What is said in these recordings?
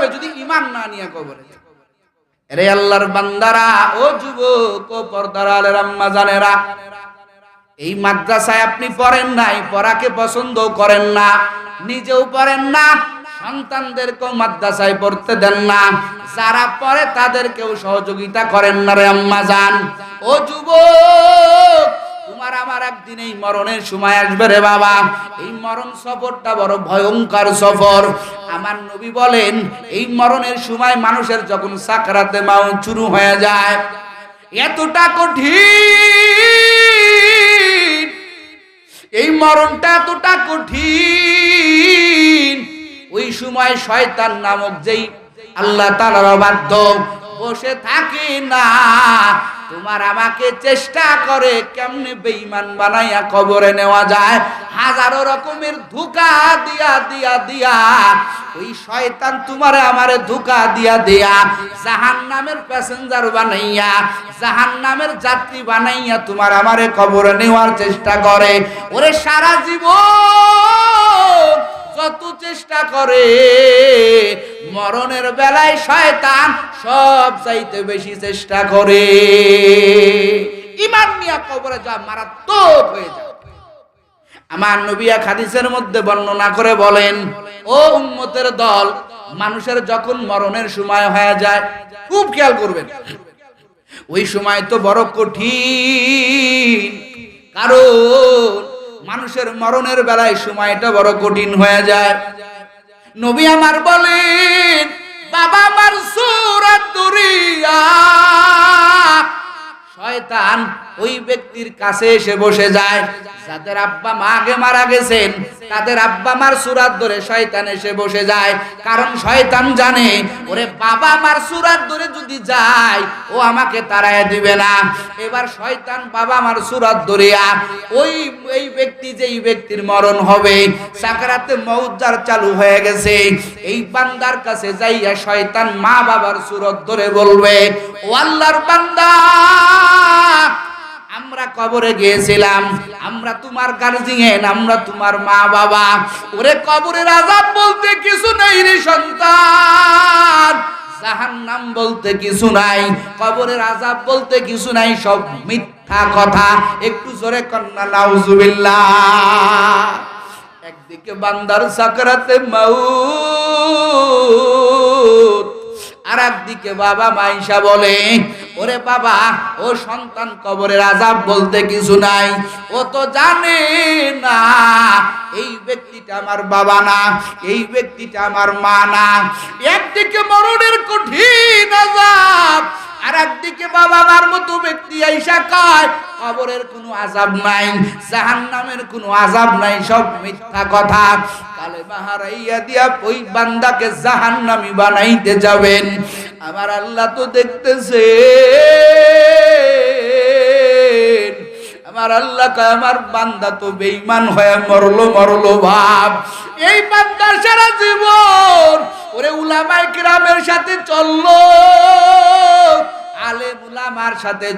যাবে যদি ইমান না নিয়ে কবরে। রে আল্লাহর বান্দারা, ও যুবক, ও পর্দার আলের আম্মা জানেরা, এই মাদ্রাসায় আপনি পড়েন নাই, পড়াকে পছন্দ করেন না, নিজেও পড়েন না, সন্তানদেরকেও মাদ্রাসায় পড়তে দেন না, যারা পড়ে তাদেরকেও সহযোগিতা করেন না রে আম্মা জান ও যুবক তোমার আমার একদিন এই মরণের সময় আসবে রে বাবা। এই মরণ সফরটা বড় ভয়ঙ্কর সফর। আমার নবী বলেন, এই মরণের সময় মানুষের যখন সাকরাতে মাও শুরু হয়ে যায়, এতটা কঠিন। এই মরণটা এতটা কঠিন। ওই সময় শয়তান নামক যেই আল্লাহ তালার বাধ্য বসে থাকে না। তোমার আমাকে চেষ্টা করে কেমনে বেঈমান বানাইয়া কবরে নেওয়া যায়? হাজারো রকমের ধোকা দিয়া দিয়া দিয়া। ওই শয়তান তোমার আমারে ধোকা দিয়া দিয়া। জাহান নামের প্যাসেঞ্জার বানাইয়া জাহান নামের যাত্রী বানাইয়া তোমার আমারে কবরে নেওয়ার চেষ্টা করে। ওরে সারা জীবন যত চেষ্টা করে মরণের বেলায় শয়তান সব চাইতে বেশি চেষ্টা করে। ইমান নিয়া কবরে যা, মারাত্মক হয়ে যায় আমার নবিয়া খাদিসের মধ্যে বর্ণনা করে বলেন, ও উম্মতের দল, মানুষের যখন মরণের সময় হয়ে যায়, খুব খেয়াল করবেন। ওই সময় তো বড় কঠিন। কারণ মানুষের মরণের বেলায় সময়টা বড় কঠিন হয়ে যায়। নবী আমার বলেন বাবা আমার সুরাত দুরিয়া শয়তান ওই ব্যক্তির কাছে এসে বসে যায়। যাদের আব্বা মা আগে মারা গেছেন, তাদের আব্বা মার সুরাত ধরে শয়তান এসে বসে যায়। কারণ শয়তান জানে, ওরে বাবা মার সুরাত ধরে যদি যায়, ও আমাকে তাড়ায় দিবে না। এবার শয়তান বাবা মার সুরাত ধরিয়া ওই, এই ব্যক্তি যেই ব্যক্তির মরণ হবে, সাকারাতে মৌজার চালু হয়ে গেছে, এই বান্দার কাছে যাইয়া শয়তান মা বাবার সুরত ধরে বলবে, ও আল্লাহর বান্দা আমরা কবরে গিয়েছিলাম। আমরা তোমার গার্জিয়ান আমরা তোমার মা বাবা। ওরে কবরের আজাব বলতে কিছু নেই রে সন্তান। জাহান্নাম বলতে কিছু নাই, কবরের আজাব বলতে কিছু নাই, সব মিথ্যা কথা। একটু জোরে কন্যা, নাউজুবিল্লাহ। একদিকে বান্দার সাকরাতে মাউত আর একদিকে বাবা মাইশা বলে, ওরে বাবা, ও সন্তান কবরের আজাব বলতে কিছু নাই। ও তো জানে না, এই ব্যক্তিটা আমার বাবা না, এই ব্যক্তিটা আমার মা না। একদিকে মরণের কঠিন আজাব আর একদিকে বাবা মার মতো ব্যক্তি আইসা কয় কবরের কোনো আজাব নাই, জাহান্নামের কোনো আজাব নাই, সব মিথ্যা কথা। কালে বাহারাইয়া দিয়া ওই বান্দাকে জাহান্নামি বানাইতে যাবেন। আমার আল্লাহ তো দেখতেছে আমার আল্লাহ কয়, আমার বান্দা তো বেঈমান হয়ে মরলো মরলো ভাব। এই বান্দার সারা জীবন ওরে উলামাই কিরামের সাথে চলল। সাথে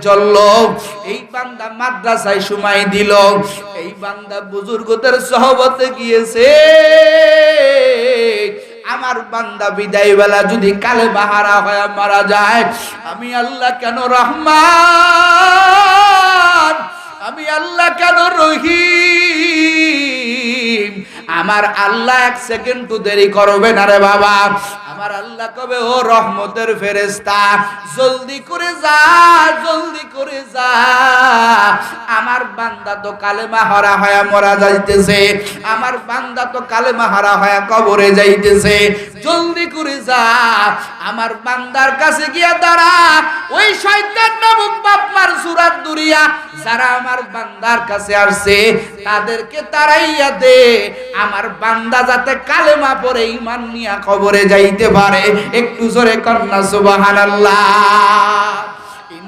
এই এই গিয়েছে। আমার বান্দা বিদায় বেলা যদি কালে বাহারা হয়ে মারা যায়, আমি আল্লাহ কেন রহমান? আমি আল্লাহ কেন রহিম? আমার আল্লাহ এক সেকেন্ড দেরি করবে না রে বাবা। আমার আল্লাহ কবে, ও রহমতের ফেরেস্তা জলদি করে যা, জলদি করে যা। বান্দা তো কালেমা হারা হয়া মরা যাইতেছে। আমার বান্দা তো কালেমা হারা হয়া কবরে যাইতেছে। জলদি করে যা। আমার বান্দার কাছে গিয়া দাঁড়া। ওই শয়তান নামক বাপমার সুরাত দুরিয়া যারা আমার বান্দার কাছে আসছে, তাদেরকে তারাইয়া দে। আমার বান্দা যাতে কালেমা পরে ইমান নিয়া কবরে যাইতে পারে। একটু জোরে কন্যা সুবহানাল্লাহ।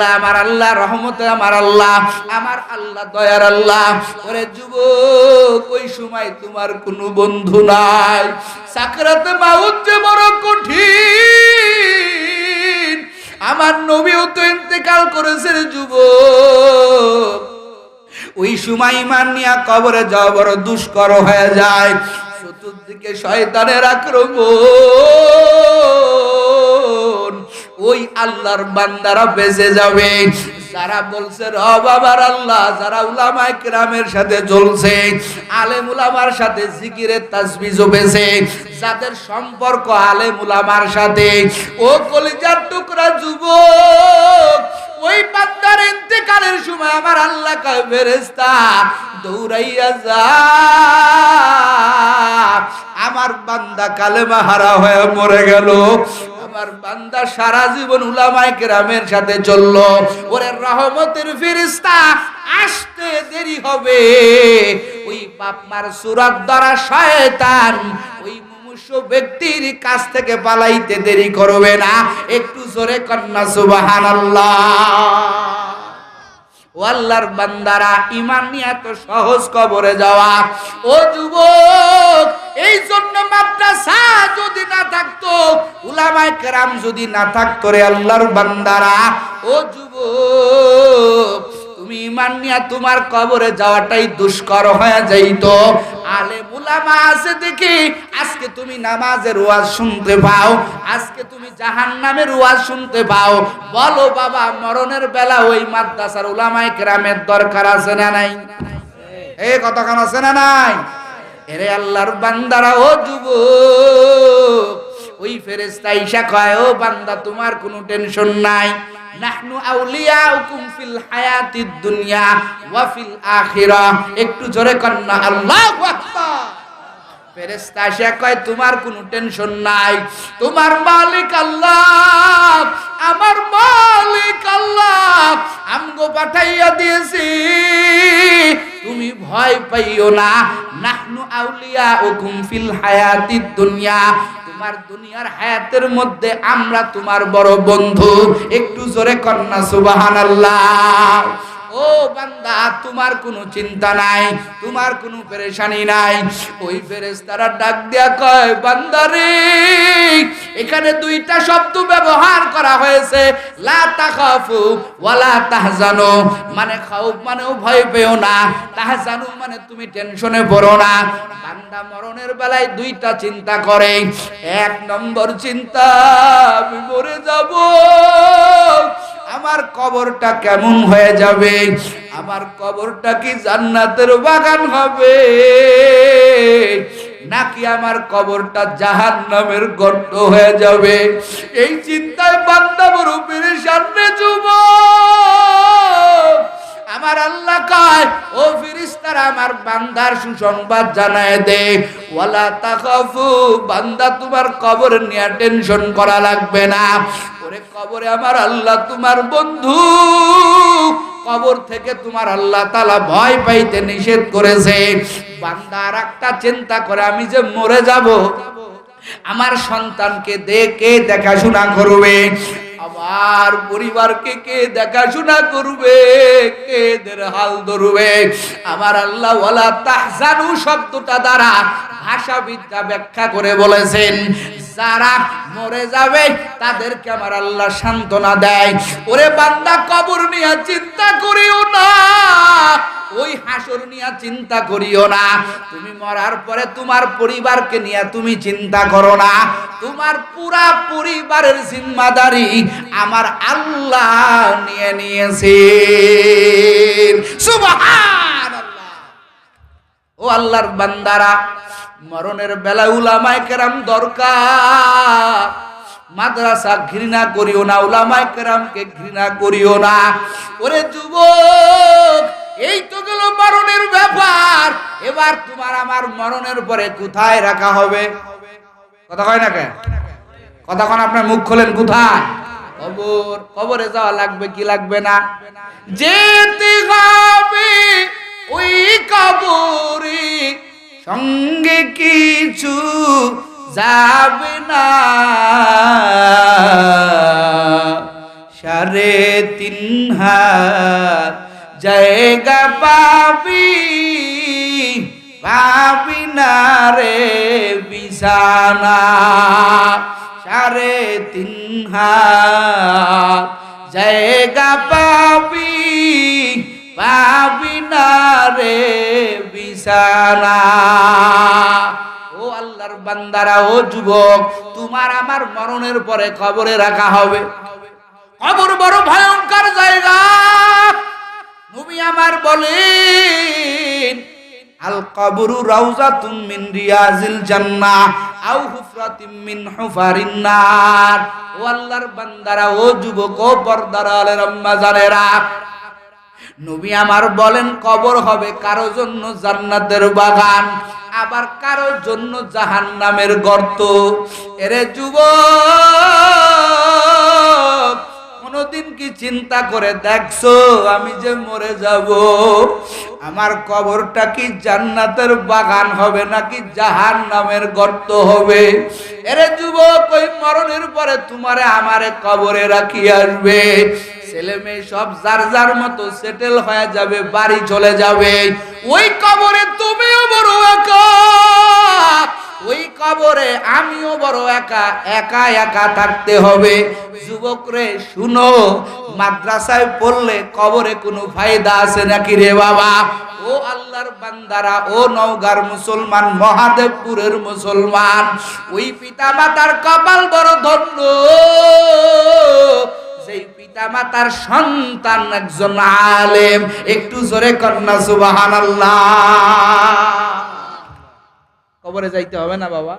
আল্লাহ রহমতে আমার আল্লাহ আমার আল্লাহ, দয়ার আল্লাহ। ওরে যুবক, ওই সময় তোমার কোনো বন্ধু নাই। সাকরাতে মাউত বড় কঠিন। আমার নবীও তো ইন্তেকাল করেছে যুবক। ওই সময় ইমান নিয়া কবরে যাওয়া বড় দুষ্কর হয়ে যায়। চতুর্দিকে শয়তানের আক্রমণ। ওই আল্লাহর বান্দারা বেঁচে যাবে। যারা বলছে র বাবার আল্লাহ, যারা উলামায়ে কেরামের সাথে চলছে, আলেম উলামার সাথে জিকিরের তাসবিহ জপেছে যাদের সম্পর্ক আলেম উলামার সাথে, ও কলিজার টুকরা যুবক, ওই বান্দার ইন্তেকালের সময় আমার আল্লাহ কয়, ফেরেশতা, দৌড়াইয়া যা। আমার বান্দা কালেমা হারা হয়ে মরে গেল। আমার বান্দা সারা জীবন উলামায়ে কেরামের সাথে চলল। ওরে রহমতের ফেরেশতা, আসতে দেরি হবে। ওই বাপমার সুরাত দ্বারা শয়তান ওই ব্যক্তির কাছ থেকে পালাইতে দেরি করবে না। একটু জোরে কন্যা, সুবহানাল্লাহ। আল্লাহর বান্দারা ইমান নিয়ে এত সহজ কবরে যাওয়া। ও যুবক এই জন্য মাদ্রাসা যদি না থাকতো, উলামায়ে কেরাম যদি না থাকতো রে আল্লাহর বান্দারা, ও যুবক, তুমি ইমান নিয়ে তোমার কবরে যাওয়াটাই দুষ্কর হয়ে যাইতো। আলে মুলামা আছে দেখি, আজকে তুমি নামাজের ওয়াজ শুনতে পাও, আজকে তুমি জাহান্নামের ওয়াজ শুনতে পাও। বলো বাবা, মরণের বেলা ওই মাদ্রাসার উলামায়ে কেরামের দরকার আছে না নাই? এই কতক্ষণ আছে না নাই? এরে আল্লাহর বান্দারা, ও যুবক, ওই ফেরেস্তা ঈশা কয়, ও বান্দা, তোমার কোনো টেনশন নাই। নাহনু আউলিয়াউকুম ফিল হায়াতিদ দুনিয়া ওয়া ফিল আখিরাহ একটু জোরে কন্না আল্লাহু আকবার। ফেরেশতা এসে কয়, তোমার কোনো টেনশন নাই। তোমার মালিক আল্লাহ, আমার মালিক আল্লাহ, আমগো পাঠাইয়া দিয়েছি। তুমি ভয় পাইও না। নাহনু আউলিয়া উকুম ফিল হায়াতিদ দুনিয়া। তোমার দুনিয়ার হায়াতের মধ্যে আমরা তোমার বড় বন্ধু। একটু জোরে কন্যা সুবহানাল্লাহ। ও বান্দা, তোমার কোনো চিন্তা নাই, তোমার কোনো পেরেশানি নাই। ওই ফেরেশতারা ডাক দিয়া কয় বান্দারে এখানে দুইটা শব্দ ব্যবহার করা হয়েছে। লা তাখাফু ওয়ালা তাহজানু মানে খাউফ মানেও ভয় পেও না, তাহজানু মানে তুমি টেনশনে পড়ো না। বান্দা মরণের বেলায় দুইটা চিন্তা করে, এক নম্বর চিন্তা, আমি মরে যাব। আমার কবরটা কেমন হয়ে যাবে? আমার কবরটা কি জান্নাতের বাগান হবে? নাকি আমার কবরটা জাহান নামের গর্ত হয়ে যাবে? এই চিন্তায় বান্দা বড় সামনে যুব আমার আল্লাহ কয়, ও ফিরিস্তারা, আমার বান্দার সুসংবাদ জানায় দে। ওয়ালা তাকাফু বান্দা তোমার কবর নিয়ে টেনশন করা লাগবে না। ওরে কবরে আমার আল্লাহ তোমার বন্ধু। কবর থেকে তোমার আল্লাহ তালা ভয় পাইতে নিষেধ করেছে। বান্দা আর একটা চিন্তা করে, আমি যে মরে যাব। আমার সন্তানকে দেখে দেখাশোনা করবে। আমার পরিবারকে কে দেখাশোনা করবে? কে দের হাল ধরবে? আমার আল্লাহ ওয়ালা তাহজানু শব্দটা দ্বারা ভাষাবিদ্যা ব্যাখ্যা করে বলেছেন, যারা মরে যাবে, তাদেরকে আমার আল্লাহ সান্ত্বনা দেয়। ওরে বান্দা, কবর নিয়ে চিন্তা করিও না। ওই হাসর নিয়ে চিন্তা করিও না। তুমি মরার পরে তোমার পরিবারকে নিয়ে তুমি চিন্তা করো না। তোমার পুরা পরিবারের জিম্মাদারি আমার আল্লাহ নিয়ে সুবহানাল্লাহ। ও আল্লাহর বান্দারা, মরণের বেলা উলামায়ে কেরাম দরকার। মাদ্রাসা ঘৃণা করিও না, উলামায়ে কেরামকে ঘৃণা করিও না। ওরে যুবক এই তো গেল মরণের ব্যাপার। এবার তোমার আমার মরণের পরে কোথায় রাখা হবে? কথা কয় না কেন? কতক্ষণ আপনার মুখ খোলেন কোথায়? কবর, কবরে যাওয়া লাগবে কি লাগবে না? যেতে হবে ওই কবরে। সঙ্গে কিছু যাবে না। সাড়ে তিন হাত জায়গা পাবি পাবি না রে বিছানা সাড়ে তিন হাত জায়গা পাবি পাবি না রে বিছানা ও আল্লাহর বান্দারা ও যুবক, তোমার আমার মরণের পরে কবরে রাখা হবে। কবর বড় ভয়ঙ্কর জায়গা। নবী আমার বলেন, আল কবরু রাউজাতুম মিন রিয়াজিল জান্নাহ, আও হুফরাতিম মিন হুফারিন নার। ও আল্লাহর বান্দারা, ও যুবক, ও পর্দার আলের আম্মা জানেরা। নবী আমার বলেন, কবর হবে কারও জন্য জান্নাতের বাগান, আবার কারও জন্য জাহান্নামের গর্ত। এরে যুবক কোনদিন কি চিন্তা করে দেখছ আমি যে মরে যাব? আমার কবরটা কি জান্নাতের বাগান হবে নাকি জাহান নামের গর্ত হবে? এরে যুবক, ওই মরণের পরে তোমারে আমারে কবরে রাখি আসবে। ছেলে মেয়ে সব যার যার মতো সেটেল হয়ে যাবে, বাড়ি চলে যাবে। ওই কবরে তুমিও বড় একা। ওই কবরে আমিও বড় একা একা একা থাকতে হবে। যুবক রে শুনো, মাদ্রাসায় পড়লে কবরে কোনো ফায়দা আছে নাকি রে বাবা? ও আল্লাহর বান্দারা, ও নওগার মুসলমান, মহাদেবপুরের মুসলমান, ওই পিতা মাতার কপাল বড় ধন্য। সেই পিতা মাতার সন্তান একজন আলেম, একটু জোরে কন্যা সুবাহান কবরে যাইতে হবে না বাবা।